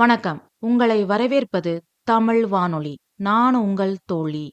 வணக்கம். உங்களை வரவேற்பது தமிழ் வானொலி. நான் உங்கள் தோழி.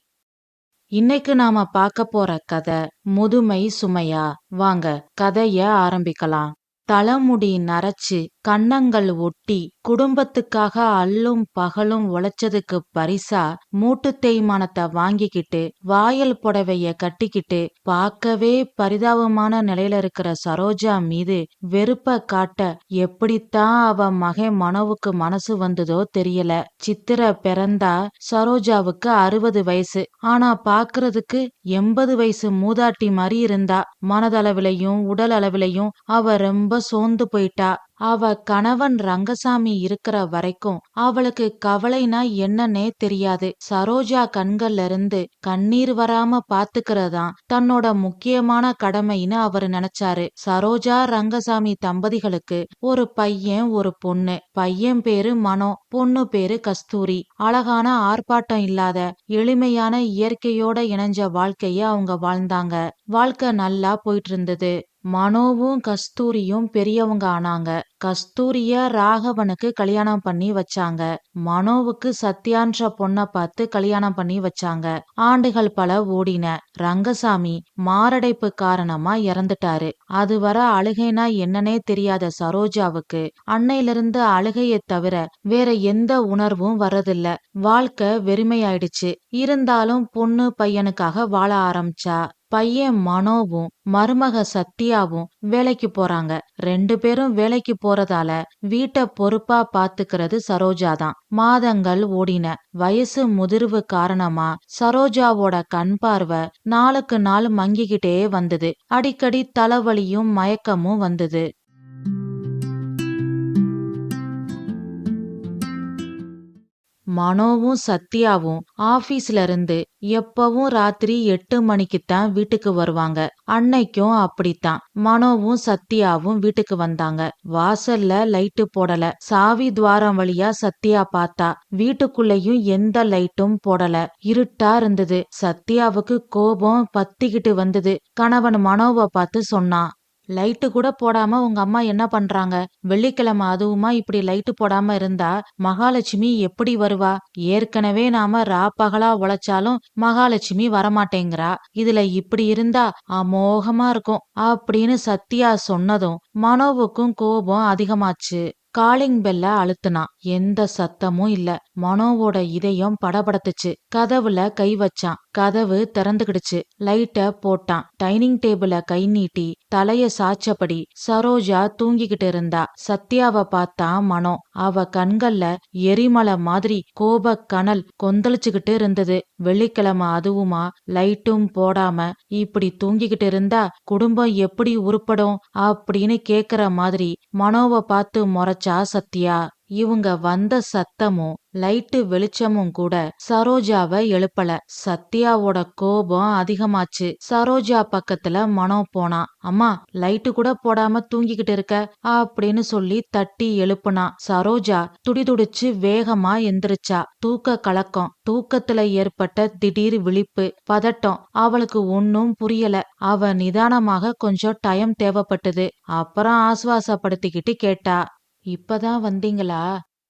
இன்னைக்கு நாம பார்க்க போற கதை முதுமை சுமையா? வாங்க கதைய ஆரம்பிக்கலாம். தலைமுடி நரைச்சு கன்னங்கள் ஒட்டி குடும்பத்துக்காக அல்லும் பகலும் உழைச்சதுக்கு பரிசா மூட்டு தேய்மானத்தை வாங்கிக்கிட்டு வாயல் புடவைய கட்டிக்கிட்டு பார்க்கவே பரிதாபமான நிலையில இருக்கிற சரோஜா மீது வெறுப்ப காட்ட எப்படித்தான் அவ மகன் மனோவுக்கு மனசு வந்ததோ தெரியல. சித்திர பிறந்தா சரோஜாவுக்கு அறுபது வயசு. ஆனா பாக்குறதுக்கு எண்பது வயசு மூதாட்டி மாதிரி இருந்தா மனதளவிலையும் உடல் அளவிலையும் அவ ரொம்ப சோர்ந்து போயிட்டா. அவ கணவன் ரங்கசாமி இருக்கிற வரைக்கும் அவளுக்கு கவலைனா என்னன்னே தெரியாது. சரோஜா கண்கள்ல இருந்து கண்ணீர் வராம பாத்துக்கிறதான் தன்னோட முக்கியமான கடமைன்னு அவரு நினைச்சாரு. சரோஜா ரங்கசாமி தம்பதிகளுக்கு ஒரு பையன் ஒரு பொண்ணு. பையன் பேரு மனோ பொண்ணு பேரு கஸ்தூரி. அழகான ஆர்ப்பாட்டம் இல்லாத எளிமையான இயற்கையோட இணைஞ்ச வாழ்க்கைய அவங்க வாழ்ந்தாங்க. வாழ்க்கை நல்லா போயிட்டு இருந்தது. மனோவும் கஸ்தூரியும் பெரியவங்க ஆனாங்க. கஸ்தூரிய ராகவனுக்கு கல்யாணம் பண்ணி வச்சாங்க. மனோவுக்கு சத்யான்ற பொண்ண பார்த்து கல்யாணம் பண்ணி வச்சாங்க. ஆண்டுகள் பல ஓடின. ரங்கசாமி மாரடைப்பு காரணமா இறந்துட்டாரு. அதுவரை அழுகைனா என்னன்னே தெரியாத சரோஜாவுக்கு அன்னையிலிருந்து அழுகையை தவிர வேற எந்த உணர்வும் வர்றதில்ல. வாழ்க்கை வெறுமையாயிடுச்சு. இருந்தாலும் பொண்ணு பையனுக்காக வாழ ஆரம்பிச்சா பையன் மனோவும் மருமக சத்யாவும் வேலைக்கு போறாங்க. ரெண்டு பேரும் வேலைக்கு போறதால வீட்டை பொறுப்பா பாத்துக்கிறது சரோஜாதான். மாதங்கள் ஓடின. வயசு முதிர்வு காரணமா சரோஜாவோட கண் பார்வை நாளுக்கு நாள் மங்கிக்கிட்டே வந்தது. அடிக்கடி தலைவலியும் மயக்கமும் வந்தது. மனோவும் சத்யாவும் ஆபீஸ்ல இருந்து எப்பவும் ராத்திரி எட்டு மணிக்குத்தான் வீட்டுக்கு வருவாங்க. அன்னைக்கும் அப்படித்தான். மனோவும் சத்யாவும் வீட்டுக்கு வந்தாங்க. வாசல்ல லைட்டு போடல. சாவி துவாரம் வழியா சத்யா பார்த்தா வீட்டுக்குள்ளேயும் எந்த லைட்டும் போடல. இருட்டா இருந்தது. சத்யாவுக்கு கோபம் பத்திக்கிட்டு வந்தது. கணவன் மனோவை பார்த்து சொன்னான் லைட்டு கூட போடாம உங்க அம்மா என்ன பண்றாங்க? வெள்ளிக்கிழமை அதுவுமா இப்படி லைட்டு போடாம இருந்தா மகாலட்சுமி எப்படி வருவா? ஏற்கனவே நாம ரா பகலா உழைச்சாலும் மகாலட்சுமி வரமாட்டேங்கிறா. இதுல இப்படி இருந்தா அமோகமா இருக்கும். அப்படின்னு சத்யா சொன்னதும் மனோவுக்கும் கோபம் அதிகமாச்சு. காலிங் பெல்ல அழுத்துனான் எந்த சத்தமும் இல்ல. மனோவோட இதயம் படபடத்துச்சு. கதவுல கை வச்சான். கதவு திறந்துகிடுச்சு. லைட்ட போட்டான். டைனிங் டேபிள கை நீட்டி தலைய சாச்சபடி சரோஜா தூங்கிக்கிட்டு இருந்தா. சத்யாவ பார்த்தா மனோ. அவ கண்கள்ல எரிமலை மாதிரி கோப கனல் கொந்தளிச்சுக்கிட்டு இருந்தது. வெள்ளிக்கிழமை அதுவுமா லைட்டும் போடாம இப்படி தூங்கிக்கிட்டு இருந்தா குடும்பம் எப்படி உருப்படும் அப்படின்னு கேக்குற மாதிரி மனோவ பார்த்து முறைச்சா சத்யா இவங்க வந்த சத்தமும் லைட்டு வெளிச்சமும் கூட சரோஜாவ எழுப்பல. சத்யாவோட கோபம் அதிகமாச்சு. சரோஜா பக்கத்துல மனோ போனா அம்மா லைட்டு கூட போடாம தூங்கிக்கிட்டு இருக்க அப்படின்னு சொல்லி தட்டி எழுப்புனா. சரோஜா துடிதுடிச்சு வேகமா எந்திரிச்சா. தூக்க கலக்கம் தூக்கத்துல ஏற்பட்ட திடீர் விழிப்பு பதட்டம் அவளுக்கு ஒன்னும் புரியல. அவ நிதானமாக கொஞ்சம் டைம் தேவைப்பட்டது. அப்புறம் ஆசுவாசப்படுத்திக்கிட்டு கேட்டா இப்பதான் வந்தீங்களா?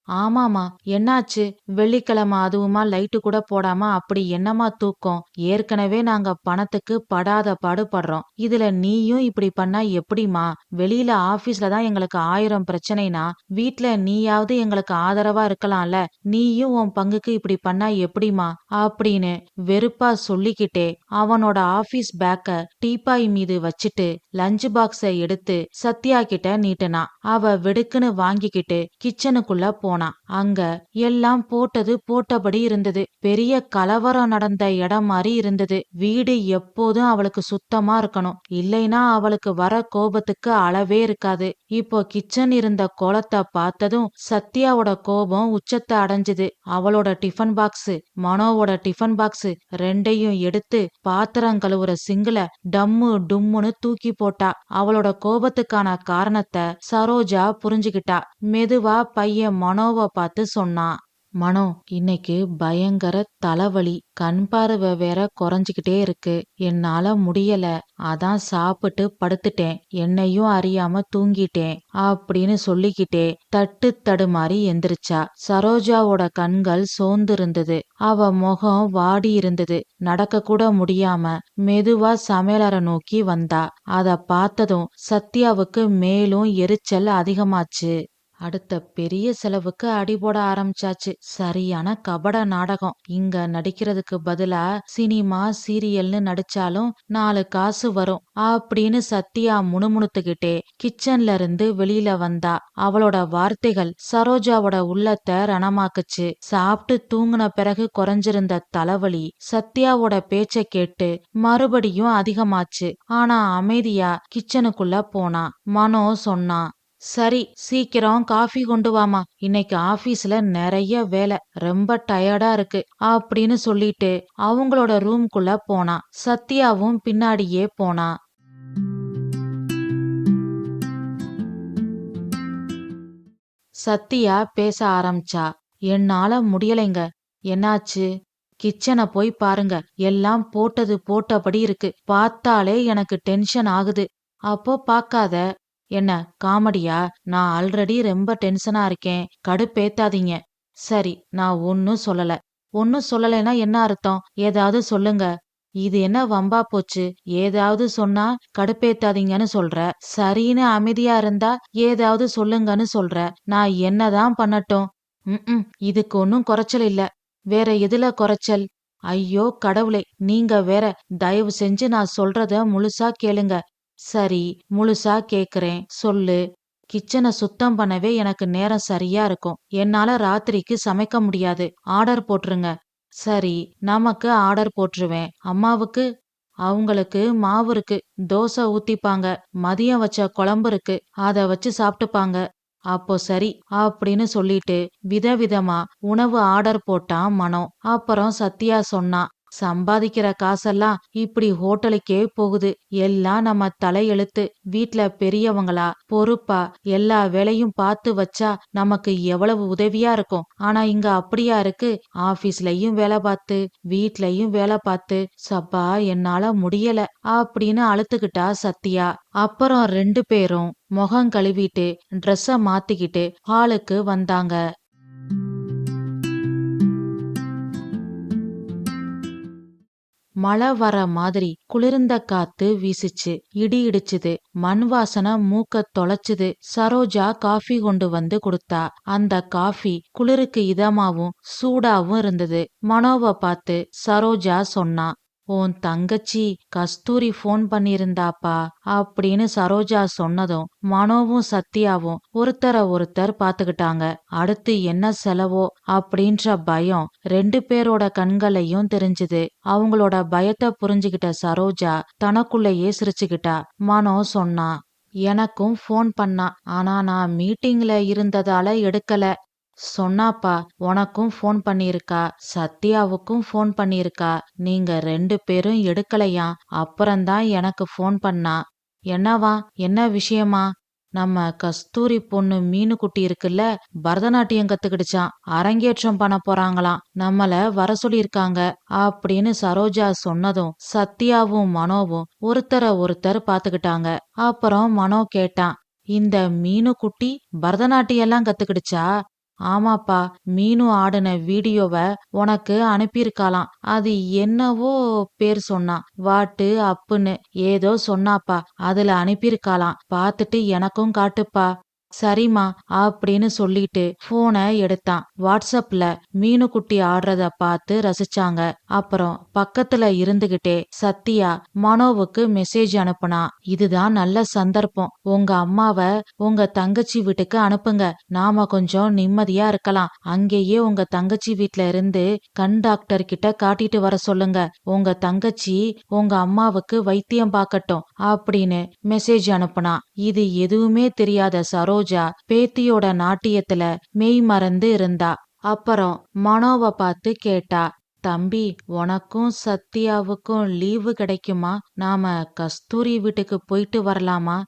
ஆமாமா என்னாச்சு? வெள்ளிக்கிழமை அதுவுமா லைட்டு கூட போடாம அப்படி என்னமா தூக்கம்? ஏற்கனவே நாங்க பணத்துக்கு படாத பாடுபடுறோம். இதுல நீயும் இப்படி பண்ணா எப்படிமா வெளியில ஆபீஸ்ல தான் எங்களுக்கு ஆயிரம் பிரச்சனைனா வீட்ல நீயாவது எங்களுக்கு ஆதரவா இருக்கலாம்ல? நீயும் உன் பங்குக்கு இப்படி பண்ணா எப்படிமா அப்படின்னு வெறுப்பா சொல்லிக்கிட்டே அவனோட ஆபீஸ் பேக்க டீப்பாய் மீது வச்சுட்டு லஞ்ச் பாக்ஸ எடுத்து சத்யா கிட்ட நீட்டினா. அவ வெடுக்குன்னு வாங்கிக்கிட்டு கிச்சனுக்குள்ள போனான் அங்க எல்லாம் போட்டது போட்டபடி இருந்தது. பெரிய கலவரம் நடந்த இடம் மாதிரி இருந்தது. வீடு எப்போதும் அவளுக்கு சுத்தமா இருக்கணும். இல்லைன்னா அவளுக்கு வர கோபத்துக்கு அளவே இருக்காது. இப்போ கிச்சன் இருந்த கோலத்தை பார்த்ததும் சத்யாவோட கோபம் உச்சத்தை அடைஞ்சது. அவளோட டிஃபன் பாக்ஸ் மனோவோட டிஃபன் பாக்ஸ் ரெண்டையும் எடுத்து பாத்திரம் கழுவுற சிங்குல டம்மு டும்முன்னு தூக்கி போட்டா. அவளோட கோபத்துக்கான காரணத்தை சரோஜா புரிஞ்சுகிட்டா மெதுவா பையன் மனோ மனோவை பார்த்து சொன்னான் மனோ இன்னைக்கு பயங்கர தலைவலி. கண் பார்வை வேற குறைஞ்சுக்கிட்டே இருக்கு. என்னால முடியல. அதான் சாப்பிட்டு படுத்துட்டேன். என்னையும் அறியாம தூங்கிட்டேன் அப்படின்னு சொல்லிக்கிட்டே தட்டு தடுமாறி எந்திரிச்சா. சரோஜாவோட கண்கள் சோர்ந்து இருந்தது அவ முகம் வாடி இருந்தது. நடக்க கூட முடியாம மெதுவா சமையலறை நோக்கி வந்தா. அத பார்த்ததும் சத்யாவுக்கு மேலும் எரிச்சல் அதிகமாச்சு. அடுத்த பெரிய செலவுக்கு அடி போட ஆரம்பிச்சாச்சு. சரியான கபட நாடகம். இங்க நடிக்கிறதுக்கு பதிலா சினிமா சீரியல்னு நடிச்சாலும் நாலு காசு வரும். அப்படின்னு சத்யா முணுமுணுத்துக்கிட்டே கிச்சன்ல இருந்து வெளியில வந்தா. அவளோட வார்த்தைகள் சரோஜாவோட உள்ளத்தை ரணமாக்குச்சு. சாப்பிட்டு தூங்கின பிறகு குறைஞ்சிருந்த தலைவலி சத்யாவோட பேச்ச கேட்டு மறுபடியும் அதிகமாச்சு. ஆனா அமைதியா கிச்சனுக்குள்ள போனா. மனோ சொன்னான் சரி சீக்கிரம் காஃபி கொண்டு வாமா. இன்னைக்கு ஆபீஸ்ல நிறைய வேலை. ரொம்ப டயர்டா இருக்கு. அப்படின்னு சொல்லிட்டு அவங்களோட ரூம்குள்ள போனா. சத்யாவும் பின்னாடியே போனா. சத்யா பேச ஆரம்பிச்சா. என்னால முடியலைங்க. என்னாச்சு? கிச்சனை போய் பாருங்க. எல்லாம் போட்டது போட்டபடி இருக்கு. பார்த்தாலே எனக்கு டென்ஷன் ஆகுது. அப்போ பார்க்காத. என்ன காமெடியா? நான் ஆல்ரெடி ரொம்ப டென்ஷனா இருக்கேன். கடுப்பேத்தாதீங்க. சரி நான் ஒன்னும் சொல்லல. ஒன்னும் சொல்லலைன்னா என்ன அர்த்தம்? ஏதாவது சொல்லுங்க. இது என்ன வம்பா போச்சு? ஏதாவது சொன்னா கடுப்பேத்தாதீங்கன்னு சொல்ற. சரின்னு அமைதியா இருந்தா ஏதாவது சொல்லுங்கன்னு சொல்ற. நான் என்னதான் பண்ணட்டும். ம் இதுக்கு ஒன்னும் குறைச்சல் இல்ல. வேற எதுல குறைச்சல்? ஐயோ கடவுளே நீங்க வேற தயவு செஞ்சு நான் சொல்றத முழுசா கேளுங்க. சரி முழுசா கேக்குறேன் சொல்லு. கிச்சனை சுத்தம் பண்ணவே எனக்கு நேரம் சரியா இருக்கும். என்னால ராத்திரிக்கு சமைக்க முடியாது. ஆர்டர் போட்டுருங்க. சரி நமக்கு ஆர்டர் போட்டுருவேன். அம்மாவுக்கு? அவங்களுக்கு மாவு இருக்கு. தோசை ஊத்திப்பாங்க. மதியம் வச்ச குழம்பு இருக்கு. அத வச்சு சாப்பிட்டுப்பாங்க. அப்போ சரி அப்படின்னு சொல்லிட்டு விதவிதமா உணவு ஆர்டர் போட்டான் மனோ. அப்புறம் சத்யா சொன்னா சம்பாதிக்கிற காசெல்லாம் இப்படி ஹோட்டலுக்கே போகுது. எல்லாம் நம்ம தலையெழுத்து. வீட்ல பெரியவங்களா பொறுப்பா எல்லா வேலையும் பார்த்து வச்சா நமக்கு எவ்வளவு உதவியா இருக்கும். ஆனா இங்க அப்படியா இருக்கு? ஆபீஸ்லயும் வேலை பார்த்து வீட்லயும் வேலை பார்த்து சப்பா என்னால முடியல அப்படின்னு அழுத்துக்கிட்டா சத்யா. அப்புறம் ரெண்டு பேரும் முகம் கழுவிட்டு ட்ரெஸ்ஸ மாத்திக்கிட்டு ஹாலுக்கு வந்தாங்க. மழை வர மாதிரி குளிர்ந்த காத்து வீசுச்சு இடி இடிச்சுது. மண் வாசனை மூக்க தொலைச்சுது. சரோஜா காஃபி கொண்டு வந்து கொடுத்தா. அந்த காஃபி குளிருக்கு இதமாவும் சூடாவும் இருந்தது. மனோவை பார்த்து சரோஜா சொன்னா உன் தங்கச்சி கஸ்தூரி ஃபோன் பண்ணியிருந்தாப்பா அப்படின்னு சரோஜா சொன்னதும் மனோவும் சத்யாவும் ஒருத்தர ஒருத்தர் பாத்துக்கிட்டாங்க அடுத்து என்ன செலவோ அப்படின்ற பயம் ரெண்டு பேரோட கண்களையும் தெரிஞ்சுது. அவங்களோட பயத்தை புரிஞ்சுகிட்ட சரோஜா தனக்குள்ளேயே சிரிச்சுக்கிட்டா. மனோ சொன்னா எனக்கும் ஃபோன் பண்ணா ஆனா நான் மீட்டிங்ல இருந்ததால எடுக்கல. சொன்னாப்பா உனக்கும் ஃபோன் பண்ணியிருக்கா சத்யாவுக்கும் ஃபோன் பண்ணியிருக்கா நீங்க ரெண்டு பேரும் எடுக்கலையாம் அப்புறம்தான் எனக்கு ஃபோன் பண்ணா. என்னவா என்ன விஷயமா? நம்ம கஸ்தூரி பொண்ணு மீனுக்குட்டி இருக்குல்ல பரதநாட்டியம் கத்துக்கிடுச்சான் அரங்கேற்றம் பண்ண போறாங்களாம் நம்மள வர சொல்லியிருக்காங்க அப்படின்னு சரோஜா சொன்னதும் சத்யாவும் மனோவும் ஒருத்தரை ஒருத்தர் பாத்துக்கிட்டாங்க அப்புறம் மனோ கேட்டான் இந்த மீனுக்குட்டி பரதநாட்டியம் எல்லாம் கத்துக்கிடுச்சா? ஆமாப்பா மீனு ஆடின வீடியோவ உனக்கு அனுப்பியிருக்காளாம். அது என்னவோ பேர் சொன்னான் வாட்டு அப்புன்னு ஏதோ சொன்னாப்பா. அதுல அனுப்பியிருக்காளாம். பாத்துட்டு எனக்கும் காட்டுப்பா. சரிம்மா அப்படின்னு சொல்லிட்டு போனை எடுத்தான். வாட்ஸ்அப்ல மீனுக்குட்டி ஆடுறத பார்த்து ரசிச்சாங்க. அப்புறம் பக்கத்துல இருந்துகிட்டே சத்யா மனோவுக்கு மெசேஜ் அனுப்புனா இதுதான் நல்ல சந்தர்ப்பம். உங்க அம்மாவ உங்க தங்கச்சி வீட்டுக்கு அனுப்புங்க. நாம கொஞ்சம் நிம்மதியா இருக்கலாம். அங்கேயே உங்க தங்கச்சி வீட்ல இருந்து கண் டாக்டர் கிட்ட காட்டிட்டு வர சொல்லுங்க. உங்க தங்கச்சி உங்க அம்மாவுக்கு வைத்தியம் பார்க்கட்டும் அப்படின்னு மெசேஜ் அனுப்புனா. இது எதுவுமே தெரியாத சரோ சரோஜா பேத்தியோட நாட்டியத்துல மெய் மறந்து இருந்தா. அப்புறம் மனோவ பார்த்து கேட்டா தம்பி உனக்கும் சத்யாவுக்கும் லீவு கிடைக்குமா? நாம கஸ்தூரி வீட்டுக்கு போயிட்டு வரலாமா?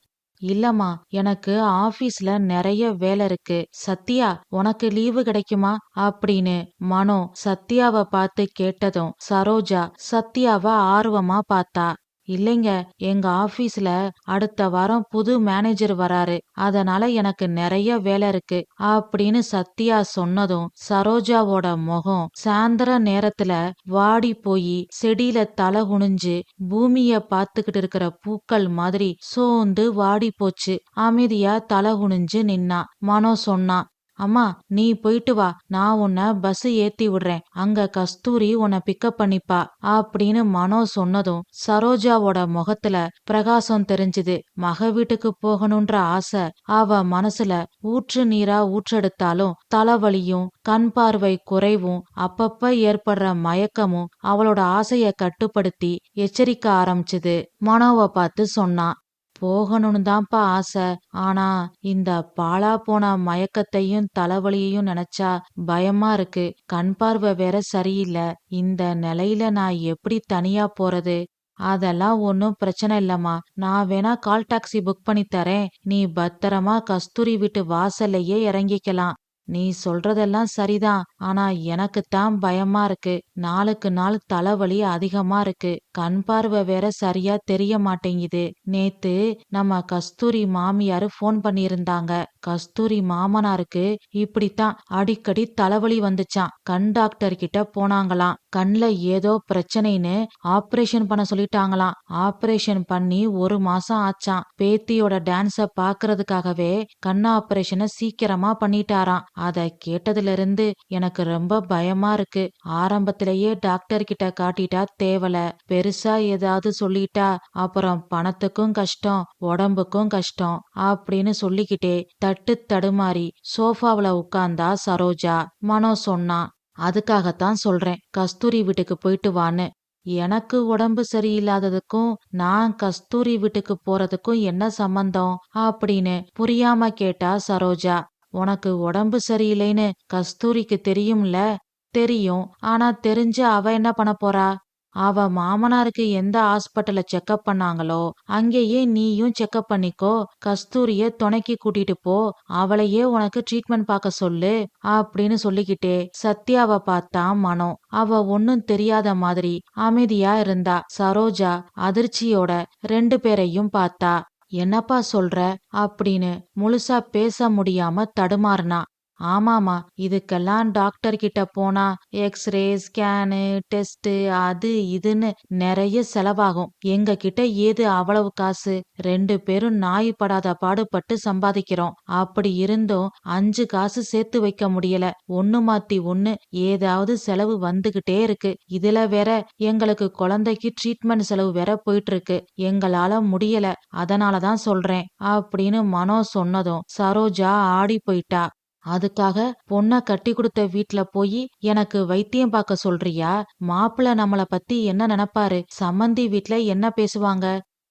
இல்லம்மா எனக்கு ஆபீஸ்ல நிறைய வேலை இருக்கு. சத்யா உனக்கு லீவு கிடைக்குமா? அப்படின்னு மனோ சத்யாவை பார்த்து கேட்டதும் சரோஜா சத்யாவை ஆர்வமா பார்த்தா. இல்லைங்க எங்க ஆபீஸ்ல அடுத்த வாரம் புது மேனேஜர் வராரு. அதனால எனக்கு நிறைய வேலை இருக்கு. அப்படின்னு சத்யா சொன்னதும் சரோஜாவோட முகம் சாயந்தர நேரத்துல வாடி போய் செடியில தலை குனிஞ்சு பூமிய பாத்துக்கிட்டு இருக்கிற பூக்கள் மாதிரி சோர்ந்து வாடி போச்சு. அமைதியா தலை குனிஞ்சு நின்னா. மனோ சொன்னா. அம்மா நீ போயிட்டு வா. நான் உன்னை பஸ் ஏத்தி விடுறேன். அங்க கஸ்தூரி உன்னை பிக்கப் பண்ணிப்பா அப்படின்னு மனோ சொன்னதும் சரோஜாவோட முகத்துல பிரகாசம் தெரிஞ்சுது. மக வீட்டுக்கு போகணுன்ற ஆசை அவ மனசுல ஊற்று நீரா ஊற்றெடுத்தாலும் தலைவலியும் கண் பார்வை குறைவும் அப்பப்ப ஏற்படுற மயக்கமும் அவளோட ஆசைய கட்டுப்படுத்தி எச்சரிக்க ஆரம்பிச்சுது. மனோவை பார்த்து சொன்னான். போகணும்னு தான்ப்பா ஆசை. ஆனா இந்த பாழா போன மயக்கத்தையும் தலைவலியையும் நினைச்சா பயமா இருக்கு. கண் பார்வை வேற சரியில்லை. இந்த நிலையில நான் எப்படி தனியா போறது? அதெல்லாம் ஒன்றும் பிரச்சனை இல்லம்மா. நான் வேணா கால் டாக்ஸி புக் பண்ணி தரேன். நீ பத்திரமா கஸ்தூரி வீட்டு வாசல்லையே இறங்கிக்கலாம். நீ சொல்றதெல்லாம் சரிதான். ஆனா எனக்குத்தான் பயமா இருக்கு. நாளுக்கு நாள் தலைவலி அதிகமா இருக்கு. கண் பார்வை வேற சரியா தெரிய மாட்டேங்குது. நேத்து நம்ம கஸ்தூரி மாமியாரு ஃபோன் பண்ணியிருந்தாங்க. கஸ்தூரி மாமனாருக்கு இப்படித்தான் அடிக்கடி தலைவலி வந்துச்சான் கண் டாக்டர் கிட்ட போனாங்களாம். கண்ல ஏதோ பிரச்சனைன்னு ஆபரேஷன் பண்ண சொல்லிட்டாங்களாம். ஆபரேஷன் பண்ணி ஒரு மாசம் ஆச்சான் பேத்தியோட டான்ஸ பாக்குறதுக்காகவே கண் ஆபரேஷனை சீக்கிரமா பண்ணிட்டாராம். அத கேட்டதுல இருந்து எனக்கு ரொம்ப பயமா இருக்கு. ஆரம்பத்திலேயே டாக்டர் கிட்ட காட்டிட்டா தேவல. பெருசா ஏதாவது சொல்லிட்டா அப்புறம் பணத்துக்கும் கஷ்டம் உடம்புக்கும் கஷ்டம் அப்படின்னு சொல்லிக்கிட்டே தட்டு தடுமாறி சோஃபாவில உட்கார்ந்தா சரோஜா. மனோ சொன்னான் அதுக்காகத்தான் சொல்றேன். கஸ்தூரி வீட்டுக்கு போயிட்டு வான்னு. எனக்கு உடம்பு சரியில்லாததுக்கும் நான் கஸ்தூரி வீட்டுக்கு போறதுக்கும் என்ன சம்பந்தம்? அப்படின்னு புரியாம கேட்டா சரோஜா. உனக்கு உடம்பு சரியில்லைன்னு கஸ்தூரிக்கு தெரியும்ல? தெரியும். ஆனா தெரிஞ்சு அவ என்ன பண்ண போறா? அவ மாமனாருக்கு எந்த ஹாஸ்பிட்டல்ல செக்கப் பண்ணாங்களோ அங்கேயே நீயும் செக்கப் பண்ணிக்கோ. கஸ்தூரிய துணைக்கி கூட்டிட்டு போ. அவளையே உனக்கு ட்ரீட்மெண்ட் பார்க்க சொல்லு அப்படின்னு சொல்லிக்கிட்டே சத்யாவை பார்த்தா மனோ. அவ ஒன்னும் தெரியாத மாதிரி அமைதியா இருந்தா சரோஜா அதிர்ச்சியோட ரெண்டு பேரையும் பார்த்தா. என்னப்பா சொல்ற? அப்படின்னு முழுசா பேச முடியாம தடுமாறினா. ஆமாமா இதுக்கெல்லாம் டாக்டர் கிட்ட போனா எக்ஸ்ரே ஸ்கேனு டெஸ்ட் அது இதுன்னு நிறைய செலவாகும். எங்க கிட்ட ஏது அவ்வளவு காசு? ரெண்டு பேரும் நாய் படாத பாடுபட்டு சம்பாதிக்கிறோம். அப்படி இருந்தும் அஞ்சு காசு சேர்த்து வைக்க முடியல. ஒண்ணு மாத்தி ஒண்ணு ஏதாவது செலவு வந்துகிட்டே இருக்கு. இதுல வேற எங்களுக்கு குழந்தைக்கு ட்ரீட்மெண்ட் செலவு வேற போயிட்டு இருக்கு எங்களால முடியல. அதனாலதான் சொல்றேன். அப்படின்னு மனோ சொன்னதும் சரோஜா ஆடி போயிட்டா. அதுக்காக பொண்ண கட்டி கொடுத்த வீட்ல போய் எனக்கு வைத்தியம் பார்க்க சொல்றியா? மாப்பிள்ள நம்மள பத்தி என்ன நினைப்பாரு? சம்மந்தி வீட்ல என்ன பேசுவாங்க?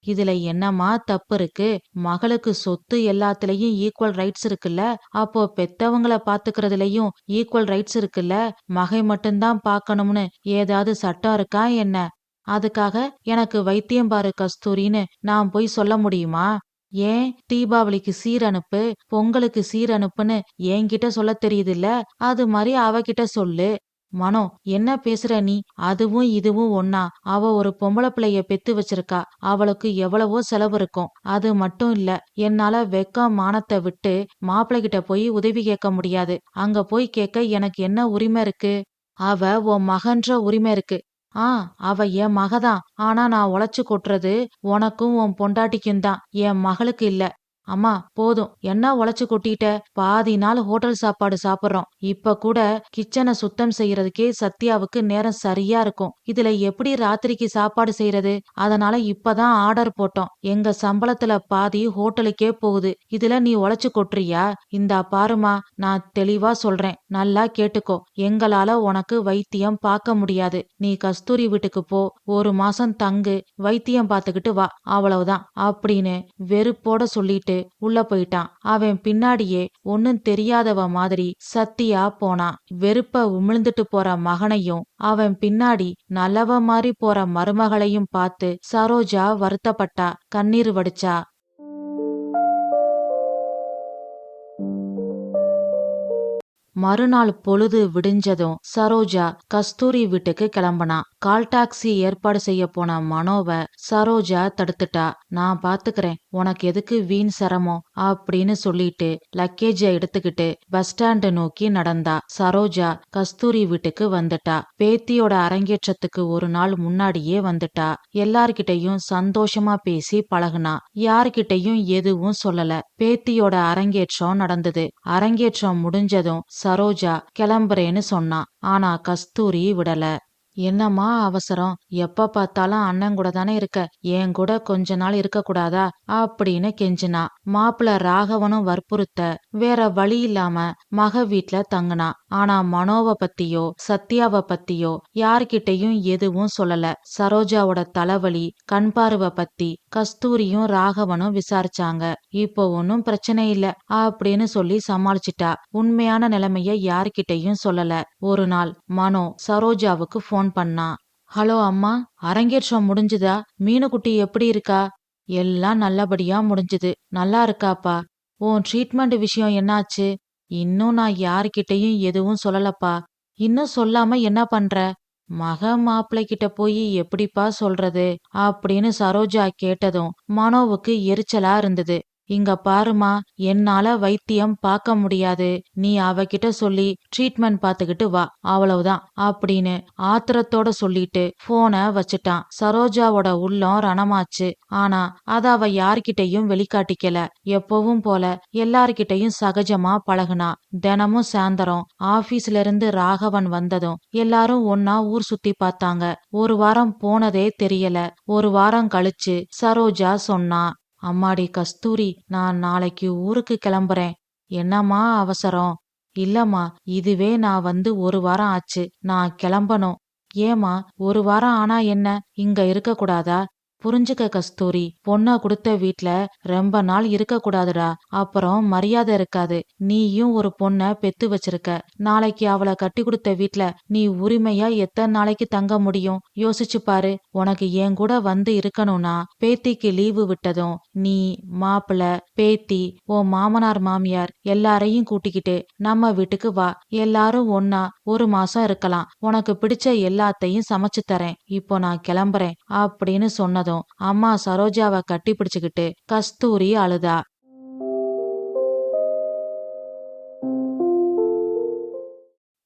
இதுல என்னமா தப்பு இருக்கு? மகளுக்கு சொத்து எல்லாத்துலயும் ஈக்குவல் ரைட்ஸ் இருக்குல்ல? அப்போ பெத்தவங்கள பாத்துக்கிறதுலயும் ஈக்குவல் ரைட்ஸ் இருக்குல்ல? மகை மட்டும்தான் பார்க்கணும்னு ஏதாவது சட்டம் இருக்கா என்ன? அதுக்காக எனக்கு வைத்தியம் பாரு கஸ்தூரின்னு நான் போய் சொல்ல முடியுமா? ஏன் தீபாவளிக்கு சீர் அனுப்பு பொங்கலுக்கு சீர் அனுப்புன்னு என்கிட்ட சொல்ல தெரியுதுல்ல? அது மாதிரி அவகிட்ட சொல்லு. மனோ என்ன பேசுற நீ? அதுவும் இதுவும் ஒன்னா அவ ஒரு பொம்பளை பிள்ளைய பெத்து வச்சிருக்கா. அவளுக்கு எவ்வளவோ செலவு இருக்கும். அது மட்டும் இல்ல என்னால வெக்கம் மானத்தை விட்டு மாப்பிள்ளை கிட்ட போய் உதவி கேட்க முடியாது. அங்க போய் கேட்க எனக்கு என்ன உரிமை இருக்கு? அவ உன் மகன்ற உரிமை இருக்கு. ஆ அவ என் மகதான். ஆனா நான் உழைச்சு கொட்டுறது உனக்கும் உன் பொண்டாட்டிக்கும் தான். என் மகளுக்கு இல்ல. அம்மா போதும். என்ன உழைச்சு கொட்டிட்ட? பாதி நாள் ஹோட்டல் சாப்பாடு சாப்பிடுறோம். இப்ப கூட கிச்சனை சுத்தம் செய்யறதுக்கே சத்யாவுக்கு நேரம் சரியா இருக்கும். இதுல எப்படி ராத்திரிக்கு சாப்பாடு செய்யறது? அதனால இப்பதான் ஆர்டர் போட்டோம். எங்க சம்பளத்துல பாதி ஹோட்டலுக்கே போகுது. இதுல நீ உழைச்சு கொட்டுறியா? இந்தா பாருமா நான் தெளிவா சொல்றேன். நல்லா கேட்டுக்கோ. எங்களால உனக்கு வைத்தியம் பார்க்க முடியாது. நீ கஸ்தூரி வீட்டுக்கு போ. ஒரு மாசம் தங்கு. வைத்தியம் பார்த்துக்கிட்டு வா. அவ்வளவுதான். அப்படின்னு வெறுப்போட சொல்லிட்டு உள்ள போயிட்டான். அவன் பின்னாடியே ஒன்னும் தெரியாதவ மாதிரி சத்தியா போனான். வெறுப்ப உமிழ்ந்துட்டு போற மகனையும் அவன் பின்னாடி நல்லவ மாதிரி போற மருமகளையும் பார்த்து சரோஜா வருத்தப்பட்டா கண்ணீர் வடிச்சா. மறுநாள் பொழுது விடிஞ்சதும் சரோஜா கஸ்தூரி வீட்டுக்கு கிளம்பனா. கால் டாக்ஸி ஏற்பாடு செய்ய போன மனோவை சரோஜா தடுத்துட்டா. நான் பாத்துக்கிறேன். உனக்கு எதுக்கு வீண் சிரமம்? அப்படின்னு சொல்லிட்டு லக்கேஜ எடுத்துக்கிட்டு பஸ் ஸ்டாண்டு நோக்கி நடந்தா. சரோஜா கஸ்தூரி வீட்டுக்கு வந்துட்டா. பேத்தியோட அரங்கேற்றத்துக்கு ஒரு நாள் முன்னாடியே வந்துட்டா. எல்லார்கிட்டையும் சந்தோஷமா பேசி பழகுனா. யார்கிட்டயும் எதுவும் சொல்லல. பேத்தியோட அரங்கேற்றம் நடந்தது. அரங்கேற்றம் முடிஞ்சதும் சரோஜா கிளம்புறேன்னு சொன்னான் ஆனா கஸ்தூரி விடல. என்னம்மா அவசரம்? எப்ப பார்த்தாலும் அண்ணன் கூட தானே இருக்க. என் கூட கொஞ்ச நாள் இருக்க கூடாதா? அப்படின்னு கெஞ்சினா. மாப்பிள்ள ராகவனும் வற்புறுத்த. வேற வழி இல்லாம மக வீட்ல தங்குனா. ஆனா மனோவ பத்தியோ சத்யாவ பத்தியோ யார்கிட்டயும் எதுவும் சொல்லல. சரோஜாவோட தலைவலி கண் பார்வை பத்தி கஸ்தூரியும் ராகவனும் விசாரிச்சாங்க. இப்போ ஒன்னும் பிரச்சனை இல்ல அப்படின்னு சொல்லி சமாளிச்சிட்டா. உண்மையான நிலைமைய யார்கிட்டயும் சொல்லல. ஒரு நாள் மனோ சரோஜாவுக்கு ஃபோன் பண்ணா. ஹலோ அம்மா அரங்கேற்றம் முடிஞ்சுதா? மீனுக்குட்டி எப்படி இருக்கா? எல்லாம் நல்லபடியா முடிஞ்சுது. நல்லா இருக்காப்பா. உன் ட்ரீட்மெண்ட் விஷயம் என்னாச்சு? இன்னும் நான் யார்கிட்டயும் எதுவும் சொல்லலப்பா. இன்னும் சொல்லாம என்ன பண்ற? மக மாப்பிள்ளை கிட்ட போய் எப்படிப்பா சொல்றது? அப்படின்னு சரோஜா கேட்டதும் மனோவுக்கு எரிச்சலா இருந்தது. இங்க பாருமா என்னால வைத்தியம் பார்க்க முடியாது. நீ அவகிட்ட சொல்லி ட்ரீட்மெண்ட் பார்த்துக்கிட்டு வா அவ்வளவுதான் அப்படின்னு ஆத்திரத்தோட சொல்லிட்டு போனை வச்சுட்டான். சரோஜாவோட உள்ளம் ரணமாச்சு. ஆனா அத அவ யார்கிட்டையும் வெளிக்காட்டிக்கல. எப்பவும் போல எல்லார்கிட்டையும் சகஜமா பழகுனா. தினமும் சாயந்தரம் ஆபீஸ்ல இருந்து ராகவன் வந்ததும் எல்லாரும் ஒன்னா ஊர் சுத்தி பார்த்தாங்க. ஒரு வாரம் போனதே தெரியல. ஒரு வாரம் கழிச்சு சரோஜா சொன்னா அம்மாடி கஸ்தூரி நான் நாளைக்கு ஊருக்கு கிளம்புறேன். என்னம்மா அவசரம்? இல்லம்மா இதுவே நான் வந்து ஒரு வாரம் ஆச்சு. நான் கிளம்பணும். ஏம்மா ஒரு வாரம் ஆனா என்ன? இங்க இருக்க கூடாதா புரிஞ்சுக்க கஸ்தூரி. பொண்ண கொடுத்த வீட்ல ரொம்ப நாள் இருக்க கூடாதுடா அப்புறம் மரியாதை இருக்காது. நீயும் ஒரு பொண்ண பெத்து வச்சிருக்க. நாளைக்கு அவளை கட்டி கொடுத்த வீட்ல நீ உரிமையா எத்தனை நாளைக்கு தங்க முடியும்? யோசிச்சு பாரு. உனக்கு என் கூட வந்து இருக்கணும்னா பேத்திக்கு லீவு விட்டதும் நீ மாப்பிள பேத்தி ஓ மாமனார் மாமியார் எல்லாரையும் கூட்டிக்கிட்டு நம்ம வீட்டுக்கு வா. எல்லாரும் ஒன்னா ஒரு மாசம் இருக்கலாம். உனக்கு பிடிச்ச எல்லாத்தையும் சமைச்சு தரேன். இப்போ நான் கிளம்புறேன் அப்படின்னு சொன்னதும் அம்மா சரோஜாவை கட்டி பிடிச்சுக்கிட்டு கஸ்தூரி அழுதா.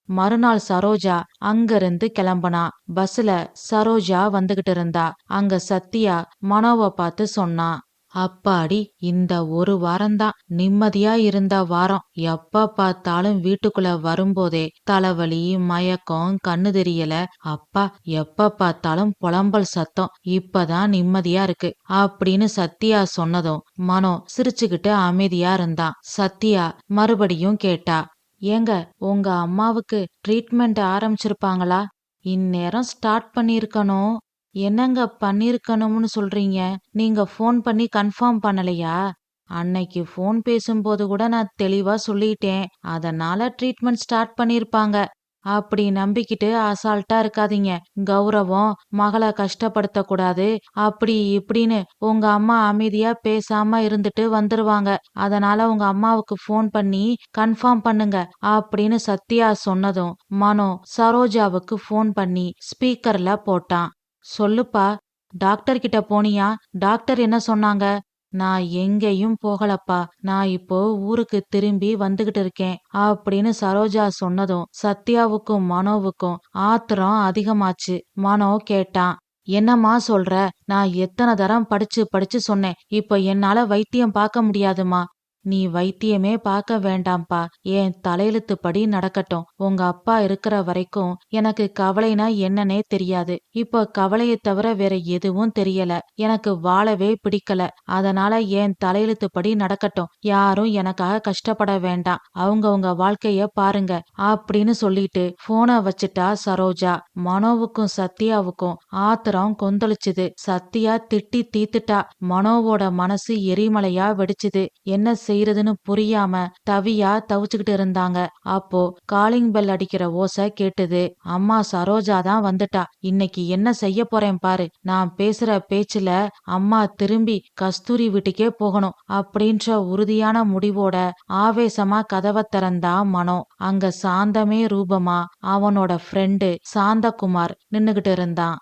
மறுநாள் சரோஜா அங்கிருந்து கிளம்புனா. பஸ்ல சரோஜா வந்துகிட்டு இருந்தா. அங்க சத்யா மனோவை பார்த்து சொன்னா. அப்பாடி இந்த ஒரு வாரம்தான் நிம்மதியா இருந்த வாரம். எப்ப பார்த்தாலும் வீட்டுக்குள்ள வரும்போதே தலைவலி மயக்கம் கண்ணு தெரியல. அப்பா எப்ப பார்த்தாலும் புலம்பல் சத்தம். இப்பதான் நிம்மதியா இருக்கு அப்படின்னு சத்யா சொன்னதும் மனோ சிரிச்சுக்கிட்டு அமைதியா இருந்தான். சத்யா மறுபடியும் கேட்டா ஏங்க உங்க அம்மாவுக்கு ட்ரீட்மெண்ட் ஆரம்பிச்சிருப்பாங்களா? இந்நேரம் ஸ்டார்ட் பண்ணிருக்கணும் என்னங்க பண்ணிருக்கணும்னு சொல்றீங்க? நீங்க ஃபோன் பண்ணி கன்ஃபார்ம் பண்ணலையா? அன்னைக்கு ஃபோன் பேசும்போது கூட நான் தெளிவா சொல்லிட்டேன். அதனால ட்ரீட்மெண்ட் ஸ்டார்ட் பண்ணிருப்பாங்க. அப்படி நம்பிக்கிட்டு அசால்ட்டா இருக்காதீங்க. கௌரவம் மகளை கஷ்டப்படுத்த கூடாது அப்படி இப்படின்னு உங்க அம்மா அமைதியா பேசாம இருந்துட்டு வந்துருவாங்க. அதனால உங்க அம்மாவுக்கு ஃபோன் பண்ணி கன்ஃபார்ம் பண்ணுங்க அப்படின்னு சத்யா சொன்னதும் மனோ சரோஜாவுக்கு ஃபோன் பண்ணி ஸ்பீக்கர்ல போட்டான். சொல்லுப்பா டாக்டர் கிட்ட போனியா? டாக்டர் என்ன சொன்னாங்க? நான் எங்கேயும் போகலப்பா. நான் இப்போ ஊருக்கு திரும்பி வந்துகிட்டு இருக்கேன் அப்படின்னு சரோஜா சொன்னதும் சத்யாவுக்கும் மனோவுக்கும் ஆத்திரம் அதிகமாச்சு. மனோ கேட்டான் என்னம்மா சொல்ற? நான் எத்தனை தரம் படிச்சு படிச்சு சொன்னேன். இப்போ என்னால வைத்தியம் பார்க்க முடியாதுமா நீ வைத்தியமே பார்க்க வேண்டாம்ப்பா. என் தலையெழுத்துப்படி நடக்கட்டும். உங்க அப்பா இருக்கிற வரைக்கும் எனக்கு கவலைனா என்னன்னே தெரியாது. இப்போ கவலையை தவிர வேற எதுவும் தெரியல. எனக்கு வாழவே பிடிக்கல. அதனால என் தலையெழுத்துப்படி நடக்கட்டும். யாரும் எனக்காக கஷ்டப்பட வேண்டாம். அவங்கவுங்க வாழ்க்கைய பாருங்க. அப்படின்னு சொல்லிட்டு போனை வச்சுட்டா சரோஜா. மனோவுக்கும் சத்யாவுக்கும் ஆத்திரம் கொந்தளிச்சுது. சத்யா திட்டி தீத்துட்டா. மனோவோட மனசு எரிமலையா வெடிச்சுது. என்ன செய்யறதுன்னு புரியாம தவியா தவிச்சுக்கிட்டு இருந்தாங்க. அப்போ காலிங் பெல் அடிக்கிற ஓசை கேட்டுது. அம்மா சரோஜா தான் வந்துட்டா. இன்னைக்கு என்ன செய்ய போறேன் பாரு. நான் பேசுற பேச்சுல அம்மா திரும்பி கஸ்தூரி வீட்டுக்கே போகணும் அப்படின்ற உறுதியான முடிவோட ஆவேசமா கதவை திறந்தா மனோ. அங்க சாந்தமே ரூபமா அவனோட ஃப்ரெண்டு சாந்தகுமார் நின்னுகிட்டு இருந்தான்.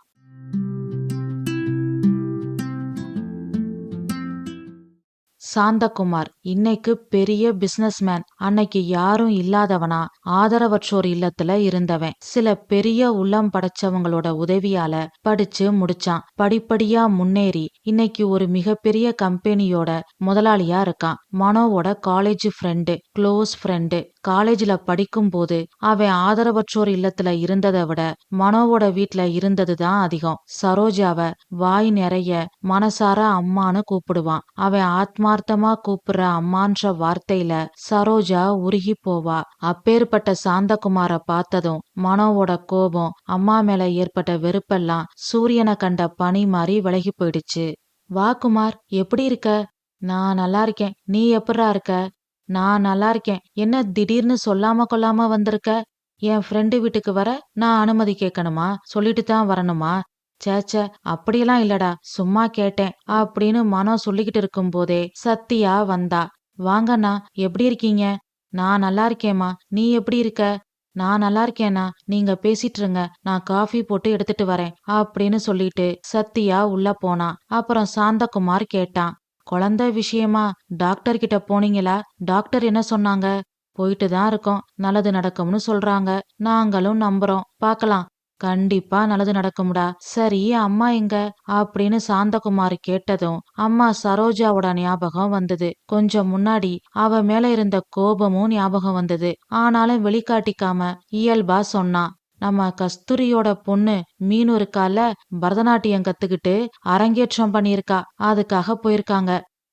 சாந்தகுமார் இன்னைக்கு பெரிய பிசினஸ்மேன் அன்னைக்கு யாரும் இல்லாதவனா ஆதரவற்றோர் இல்லத்துல இருந்தவன். சில பெரிய உள்ளம் படைச்சவங்களோட உதவியால படிச்சு முடிச்சான். படிப்படியா முன்னேறி இன்னைக்கு ஒரு மிகப்பெரிய கம்பெனியோட முதலாளியா இருக்கான். மனோவோட காலேஜ் ஃப்ரெண்டு க்ளோஸ் ஃப்ரெண்டு காலேஜ்ல படிக்கும் போது அவன் ஆதரவற்றோர் இல்லத்துல இருந்ததை விட மனோவோட வீட்ல இருந்ததுதான் அதிகம். சரோஜாவ வாய் நிறைய மனசார அம்மான்னு கூப்பிடுவான். அவன் ஆத்மார்த்தமா கூப்பிடுற அம்மான்ற வார்த்தையில சரோஜா உருகி போவா. அப்பேற்பட்ட சாந்தகுமார பார்த்ததும் மனோவோட கோபம் அம்மா மேல ஏற்பட்ட வெறுப்பெல்லாம் சூரியனை கண்ட பனி மாதிரி விலகி போயிடுச்சு. வா குமார் எப்படி இருக்க? நான் நல்லா இருக்கேன். நீ எப்படா இருக்க? நான் நல்லா இருக்கேன். என்ன திடீர்னு சொல்லாம கொள்ளாம வந்திருக்க? என் ஃப்ரெண்டு வீட்டுக்கு வர நான் அனுமதி கேட்கணுமா? சொல்லிட்டு தான் வரணுமா? சேச்ச அப்படியெல்லாம் இல்லடா. சும்மா கேட்டேன் அப்படின்னு மனோ சொல்லிக்கிட்டு இருக்கும் போதே சத்தியா வந்தா. வாங்கண்ணா எப்படி இருக்கீங்க? நான் நல்லா இருக்கேம்மா. நீ எப்படி இருக்க? நான் நல்லா இருக்கேனா நீங்க பேசிட்டு இருங்க. நான் காஃபி போட்டு எடுத்துட்டு வரேன். அப்படின்னு சொல்லிட்டு சத்தியா உள்ள போனான் அப்புறம் சாந்தகுமார் கேட்டான். குழந்தை விஷயமா டாக்டர் கிட்ட போனீங்களா? டாக்டர் என்ன சொன்னாங்க? போயிட்டு தான் இருக்கோம். நல்லது நடக்கும்னு சொல்றாங்க. நாங்களும் நம்புறோம். பார்க்கலாம். கண்டிப்பா நல்லது நடக்கும்டா. சரி அம்மா எங்க? அப்படின்னு சாந்தகுமார் கேட்டதும் அம்மா சரோஜாவோட ஞாபகம் வந்தது. கொஞ்சம் முன்னாடி அவ மேல இருந்த கோபமும் ஞாபகம் வந்தது. ஆனாலும் வெளிக்காட்டிக்காம இயல்பா சொன்னா. நம்ம கஸ்தூரியோட பொண்ணு மீனு இருக்கால பரதநாட்டியம் கத்துக்கிட்டு அரங்கேற்றம் பண்ணியிருக்கா அதுக்காக போயிருக்காங்க.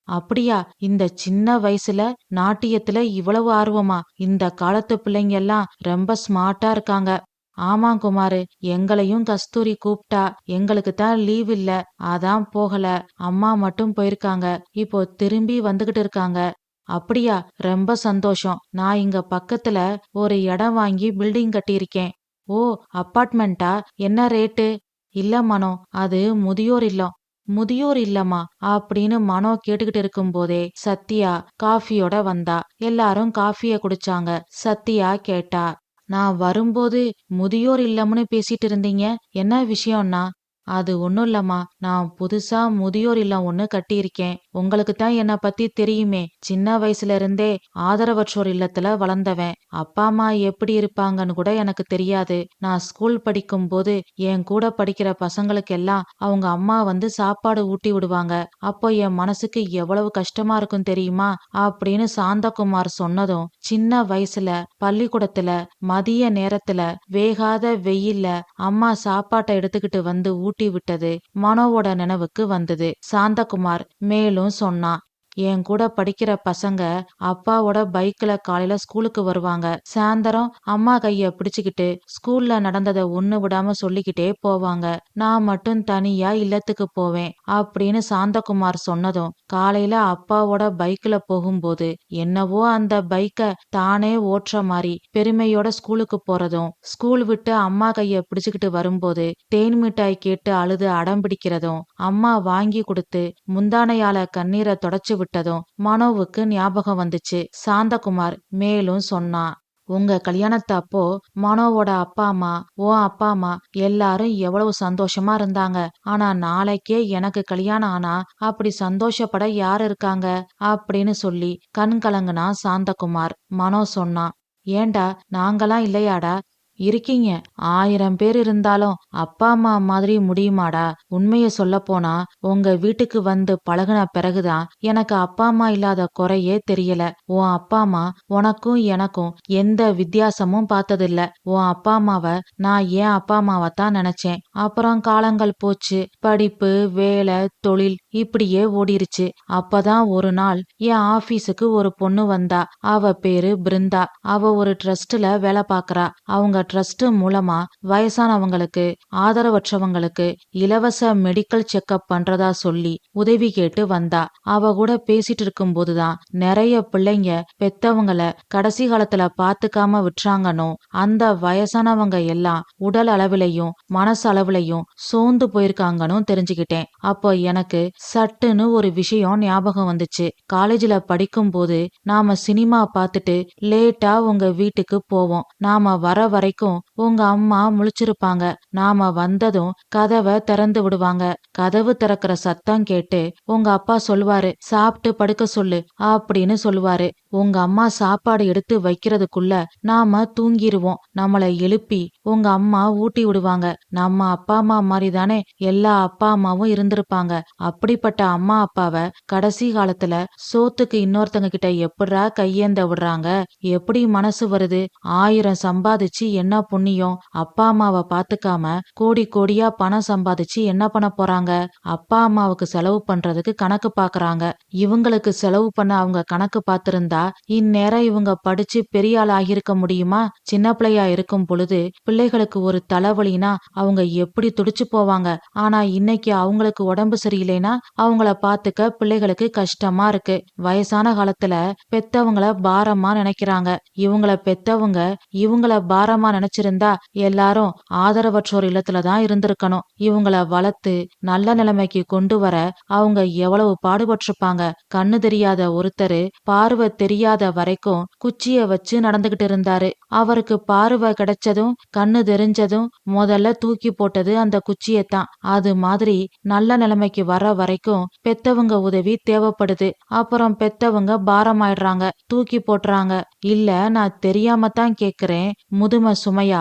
அப்படியா இந்த சின்ன வயசுல நாட்டியத்துல இவ்வளவு ஆர்வமா இந்த காலத்து பிள்ளைங்க எல்லாம் ரொம்ப ஸ்மார்ட்டா இருக்காங்க. ஆமா குமாரு எங்களையும் கஸ்தூரி கூப்பிட்டா எங்களுக்கு தான் லீவ் இல்ல அதான் போகல அம்மா மட்டும் போயிருக்காங்க இப்போ திரும்பி வந்துகிட்டு இருக்காங்க. அப்படியா ரொம்ப சந்தோஷம் நான் இங்க பக்கத்துல ஒரு இடம் வாங்கி பில்டிங் கட்டியிருக்கேன். ஓ அப்பார்ட்மெண்ட்டா? என்ன ரேட்டு? இல்ல மனோ அது முதியோர் இல்லம். முதியோர் இல்லம்மா அப்படின்னு மனோ கேட்டுக்கிட்டு இருக்கும்போதே சத்யா காஃபியோட வந்தா. எல்லாரும் காஃபிய குடிச்சாங்க. சத்யா கேட்டா நான் வரும்போது முதியோர் இல்லம்னு பேசிட்டு இருந்தீங்க? என்ன விஷயம்னா? அது ஒன்றும் இல்லம்மா. நான் புதுசா முதியோர் இல்லம் ஒன்று கட்டியிருக்கேன். உங்களுக்கு தான் என்னை பத்தி தெரியுமே. சின்ன வயசுல இருந்தே ஆதரவற்றோர் இல்லத்துல வளர்ந்தவன். அப்பா அம்மா எப்படி இருப்பாங்கன்னு கூட எனக்கு தெரியாது. நான் ஸ்கூல் படிக்கும் போது என் கூட படிக்கிற பசங்களுக்கு எல்லாம் அவங்க அம்மா வந்து சாப்பாடு ஊட்டி விடுவாங்க. அப்போ என் மனசுக்கு எவ்வளவு கஷ்டமா இருக்கும் தெரியுமா? அப்படின்னு சாந்தகுமார் சொன்னதும் சின்ன வயசுல பள்ளிக்கூடத்துல மதிய நேரத்துல வேகாத வெயில்ல அம்மா சாப்பாட்டை எடுத்துக்கிட்டு வந்து ஊட்டி விட்டது மனோவோட நினைவுக்கு வந்தது. சாந்தகுமார் மேலும் சொன்னான். என் கூட படிக்கிற பசங்க அப்பாவோட பைக்ல காலையில ஸ்கூலுக்கு வருவாங்க. சாயந்தரம் அம்மா கைய பிடிச்சுக்கிட்டு ஸ்கூல்ல நடந்ததை ஒண்ணு விடாம சொல்லிக்கிட்டே போவாங்க. நான் மட்டும் தனியா இல்லத்துக்கு போவேன் அப்படின்னு சாந்தகுமார் சொன்னதும் காலையில அப்பாவோட பைக்ல போகும்போது என்னவோ அந்த பைக்க தானே ஓட்டுற மாதிரி பெருமையோட ஸ்கூலுக்கு போறதும் ஸ்கூல் விட்டு அம்மா கைய பிடிச்சுக்கிட்டு வரும்போது தேன் மிட்டாய் கேட்டு அழுது அடம் பிடிக்கிறதும் அம்மா வாங்கி கொடுத்து முந்தானையால கண்ணீரை தொடச்சு விட்டதும் மனோவுக்கு ஞாபகம் வந்துச்சு. சாந்தகுமார் மேலும் சொன்னான் உங்க கல்யாணத்து அப்போ மனோவோட அப்பா அம்மா ஓ அப்பா அம்மா எல்லாரும் எவ்வளவு சந்தோஷமா இருந்தாங்க. ஆனா நாளைக்கே எனக்கு கல்யாணம் ஆனா அப்படி சந்தோஷப்பட யார் இருக்காங்க? அப்படின்னு சொல்லி கண் கலங்குனா சாந்தகுமார். மனோ சொன்னான் ஏண்டா நாங்களாம் இல்லையாடா? இருக்கீங்க. ஆயிரம் பேர் இருந்தாலும் அப்பா அம்மா மாதிரி முடியுமாடா? உண்மைய சொல்ல போனா உங்க வீட்டுக்கு வந்து பழகுன பிறகுதான் எனக்கு அப்பா அம்மா இல்லாத குறையே தெரியல. உன் அப்பா அம்மா உனக்கும் எனக்கும் எந்த வித்தியாசமும் பார்த்ததில்ல. உன் அப்பா அம்மாவ நான் ஏன் அப்பா அம்மாவை தான் நினைச்சேன். அப்புறம் காலங்கள் போச்சு. படிப்பு வேலை தொழில் இப்படியே ஓடிருச்சு. அப்பதான் ஒரு நாள் என் ஆபீஸுக்கு ஒரு பொண்ணு வந்தா. அவ பேரு பிருந்தா. அவ ஒரு ட்ரஸ்ட்ல வேலை பாக்குறா. அவங்க ட்ரஸ்ட் மூலமா வயசானவங்களுக்கு ஆதரவற்றவங்களுக்கு இலவச மெடிக்கல் செக்கப் பண்றதா சொல்லி உதவி கேட்டு வந்தா. அவ கூட பேசிட்டு இருக்கும்போதுதான் நிறைய பிள்ளைங்க பெத்தவங்கள கடைசி காலத்துல பாத்துக்காம விட்டுறாங்கனோ அந்த வயசானவங்க எல்லாம் உடல் அளவிலையும் மனசு அளவுலையும் சோர்ந்து போயிருக்காங்கன்னு தெரிஞ்சுக்கிட்டேன். அப்போ எனக்கு சட்டுன்னு ஒரு விஷயம் ஞாபகம் வந்துச்சு. காலேஜ்ல படிக்கும் போது நாம சினிமா பார்த்துட்டு லேட்டா உங்க வீட்டுக்கு போவோம். நாம வர வரைக்கும் உங்க அம்மா முழிச்சிருப்பாங்க. நாம வந்ததும் கதவை திறந்து விடுவாங்க. கதவு திறக்கிற சத்தம் கேட்டு உங்க அப்பா சொல்லுவாரு சாப்பிட்டு படுக்க சொல்லு அப்படின்னு சொல்லுவாரு உங்க அம்மா சாப்பாடு எடுத்து வைக்கிறதுக்குள்ள நாம தூங்கிடுவோம் நம்மளை எழுப்பி உங்க அம்மா ஊட்டி விடுவாங்க. நம்ம அப்பா அம்மா மாதிரி தானே எல்லா அப்பா அம்மாவும் இருந்திருப்பாங்க. அப்படிப்பட்ட அம்மா அப்பாவை கடைசி காலத்துல சோத்துக்கு இன்னொருத்தங்க கிட்ட எப்படா கையேந்த விடுறாங்க? எப்படி மனசு வருது? ஆயிரம் சம்பாதிச்சு என்ன புண்ணியம் அப்பா அம்மாவை பாத்துக்காம கோடி கோடியா பணம் சம்பாதிச்சு என்ன பண்ண போறாங்க? அப்பா அம்மாவுக்கு செலவு பண்றதுக்கு கணக்கு பாக்குறாங்க. இவங்களுக்கு செலவு பண்ண அவங்க கணக்கு பார்த்திருந்தா இந்நேரம் இவங்க படிச்சு பெரிய ஆள் ஆகியிருக்க முடியுமா? சின்ன பிள்ளையா இருக்கும் பொழுது பிள்ளைகளுக்கு ஒரு தலைவலினா அவங்க எப்படி துடிச்சு போவாங்க? ஆனா இன்னைக்கு அவங்களுக்கு உடம்பு சரியில்லைனா அவங்கள பாத்துக்க பிள்ளைகளுக்கு கஷ்டமா இருக்கு. வயசான காலத்துல பெத்தவங்கள பாரமா நினைக்கிறாங்க. இவங்கள பெத்தவங்க இவங்கள பாரமா நினைச்சிருந்தா எல்லாரும் ஆதரவற்றோர் இல்லத்துலதான் இருந்திருக்கணும். இவங்கள வளர்த்து நல்ல நிலைமைக்கு கொண்டு வர அவங்க எவ்வளவு பாடுபட்டிருப்பாங்க. கண்ணு தெரியாத ஒருத்தரு பார்வை தெரியாத வரைக்கும் குச்சிய வச்சு நடந்துகிட்டு இருந்தாரு. அவருக்கு பார்வை கிடைச்சதும் கண்ணு தெரிஞ்சதும் முதல்ல தூக்கி போட்டது அந்த குச்சியத்தான் அது மாதிரி நல்ல நிலைமைக்கு வர வரைக்கும் பெத்தவங்க உதவி தேவைப்படுது. அப்புறம் பெத்தவங்க பாரமாயிடுறாங்க தூக்கி போட்டுறாங்க. இல்ல நான் தெரியாம தான் கேக்குறேன். முதுமை சுமையா?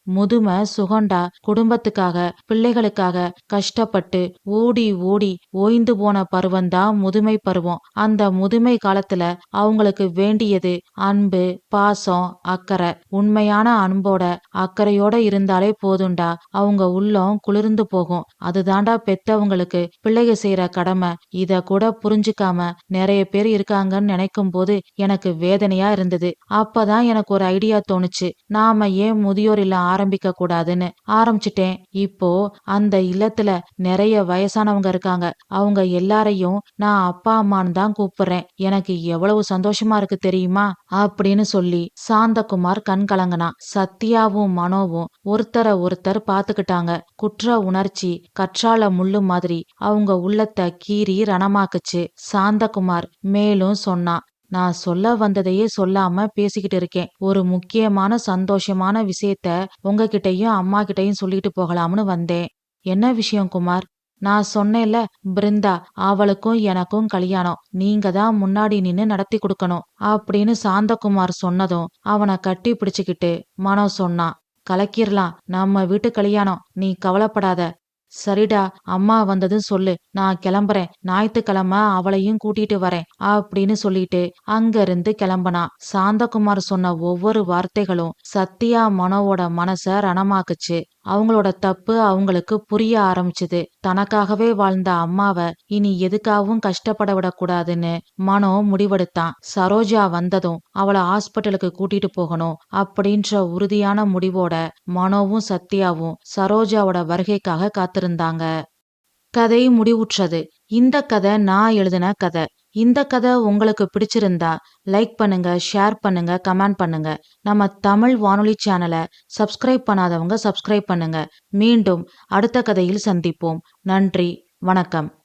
முதுமை சுகண்டா குடும்பத்துக்காக பிள்ளைகளுக்காக கஷ்டப்பட்டு ஓடி ஓடி ஓய்ந்து போன பருவம்தான் முதுமை பருவம். அந்த முதுமை காலத்துல அவங்களுக்கு வேண்டியது அன்பு பாசம் அக்கறை. உண்மையான அன்போட அக்கறையோட இருந்தாலே போதும்டா அவங்க உள்ளம் குளிர்ந்து போகும். அதுதாண்டா பெத்தவங்களுக்கு பிள்ளைக செய்யற கடமை. இத கூட புரிஞ்சுக்காம நிறைய பேர் இருக்காங்கன்னு நினைக்கும் போது எனக்கு வேதனையா இருந்தது. அப்பதான் எனக்கு ஒரு ஐடியா தோணுச்சு. நாம ஏன் முதியோர் இல்லம் ஆரம்பிக்க கூடாதுன்னு ஆரம்பிச்சிட்டேன். இப்போ அந்த இல்லத்துல நிறைய வயசானவங்க இருக்காங்க. அவங்க எல்லாரையும் நான் அப்பா அம்மான்னு தான் கூப்பிடுறேன். எனக்கு எவ்வளவு சந்தோஷமா இருக்கு தெரியுமா? அப்படின்னு சொல்லி சாந்தகுமார் கண் கலங்கினா சத்யாவும் மனோவும் ஒருத்தரை ஒருத்தர் பாத்துக்கிட்டாங்க குற்ற உணர்ச்சி கற்றால முள்ளு மாதிரி அவங்க உள்ளத்தை கீறி ரணமாக்குச்சு. சாந்தகுமார் மேலும் சொன்னான். நான் சொல்ல வந்ததையே சொல்லாம பேசிக்கிட்டு இருக்கேன். ஒரு முக்கியமான சந்தோஷமான விஷயத்த உங்ககிட்டயும் அம்மா கிட்டயும் சொல்லிட்டு போகலாம்னு வந்தேன். என்ன விஷயம் குமார்? நான் சொன்னேன்ல பிருந்தா அவளுக்கும் எனக்கும் கல்யாணம். நீங்க தான் முன்னாடி நின்னு நடத்தி கொடுக்கணும் அப்படின்னு சாந்தகுமார் சொன்னதும் அவனை கட்டி பிடிச்சுக்கிட்டு மனோ சொன்னான். கலக்கிரலாம் நம்ம வீட்டு கல்யாணம். நீ கவலைப்படாத. சரிடா அம்மா வந்ததும் சொல்லு. நான் கிளம்புறேன். ஞாயிற்றுக்கிழமை அவளையும் கூட்டிட்டு வரேன் அப்படின்னு சொல்லிட்டு அங்கிருந்து கிளம்புனா. சாந்தகுமார் சொன்ன ஒவ்வொரு வார்த்தைகளும் சத்யா மனோவோட மனச ரணமாக்குச்சு. அவங்களோட தப்பு அவங்களுக்கு புரிய ஆரம்பிச்சது. தனக்காகவே வாழ்ந்த அம்மாவை இனி எதுக்காகவும் கஷ்டப்பட விடக்கூடாதுன்னு மனோ முடிவெடுத்தான். சரோஜா வந்ததும் அவளை ஹாஸ்பிட்டலுக்கு கூட்டிட்டு போகணும் அப்படின்ற உறுதியான முடிவோட மனோவும் சத்யாவும் சரோஜாவோட வருகைக்காக காத்திருந்தாங்க. கதை முடிவுற்றது. இந்த கதை நான் எழுதின கதை. இந்த கதை உங்களுக்கு பிடிச்சிருந்தா லைக் பண்ணுங்க ஷேர் பண்ணுங்க கமெண்ட் பண்ணுங்க. நம்ம தமிழ் வானொலி சேனலை சப்ஸ்கிரைப் பண்ணாதவங்க சப்ஸ்கிரைப் பண்ணுங்க. மீண்டும் அடுத்த கதையில் சந்திப்போம். நன்றி வணக்கம்.